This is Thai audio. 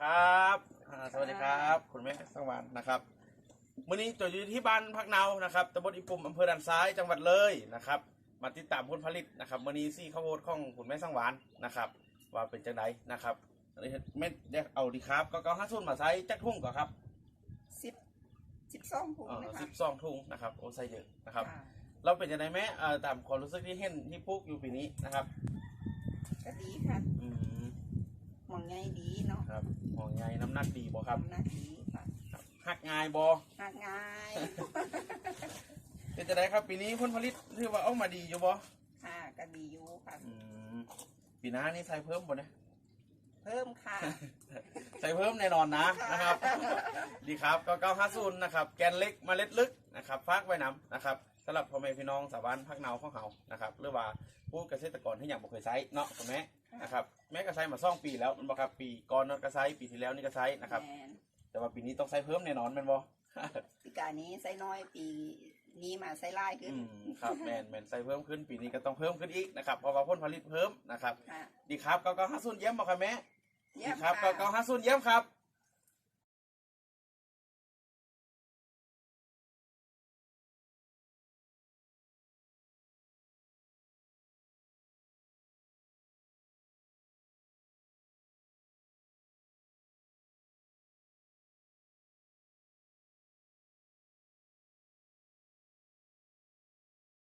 ครับอ่าสวัสดีครับ คุณแม่สังวานนะครับมื้อนี้ตัวอยู่ที่บ้านพักเนานะครับตำบลอิปุ่มอำเภอด่านซ้ายจังหวัดเลยนะครับ มาติดตามผลผลิตนะครับมื้อนี้ซี่ข้าวโพดของคุณแม่สังวานนะครับ ว่าเป็นจังไดนะครับอันนี้แม่ได้เอาดีครับ ก็เก้าห้าซุนมาใช้จักทุ่งก่อนครับสิบสิบสองถุงเอ่อนะคะสิบสองทุ่งนะครับโอ้ใส่เยอะนะครับค่ะเราเป็นจังไดแม่เอ่อตามความรู้สึกที่เห็นที่ปลูกอยู่ปีนี้นะครับก็ดีค่ะอืม หมองใหญ่ดีเนาะครับหอง ใหญ่น้ำหนักดีบ่ครับทำหน้าดีค่ะครับหักง่ายบ่หาง่ายเป็นจังไดครับ ปีนี้ผลผลิตถือว่าออกมาดีอยู่บ่ค่ะก็ดีอยู่ค่ะอืมปีหน้านี่ใส่เพิ่มบ่เนี่ยเพิ่มค่ะ ใส่เพิ่มแน่นอนนะนะครับ ดีครับก็950นะครับ แกนเล็กเมล็ดลึกนะครับฝากไว้น้ำนะครับ สำหรับพ่อแม่พี่น้องสาวบ้านพักเนาของเขานะครับหรือว่าผู้เกษตรกรที่ยังบ่เคยใช้เนาะคุณแม่นะครับแม่ก็ใช้มาสองปีแล้วมันบ่ครับปีก่อนเนาะก็ใช้ปีที่แล้วนี่ก็ใช้นะครับ แมนแต่ว่าปีนี้ต้องใช้เพิ่มแน่นอนแม่นบ่ ปีกานี้ใส่น้อยปีนี้มาใส่ลายขึ้นอืมครับแม่นแม่นใส่เพิ่มขึ้นปีนี้ก็ต้องเพิ่มขึ้นอีกนะครับเพราะว่าผลผลิตเพิ่มนะครับค่ะดีครับก็950เยี่ยมบ่ครับแม่เยี่ยมครับก็ค่ะ950เยี่ยมครับ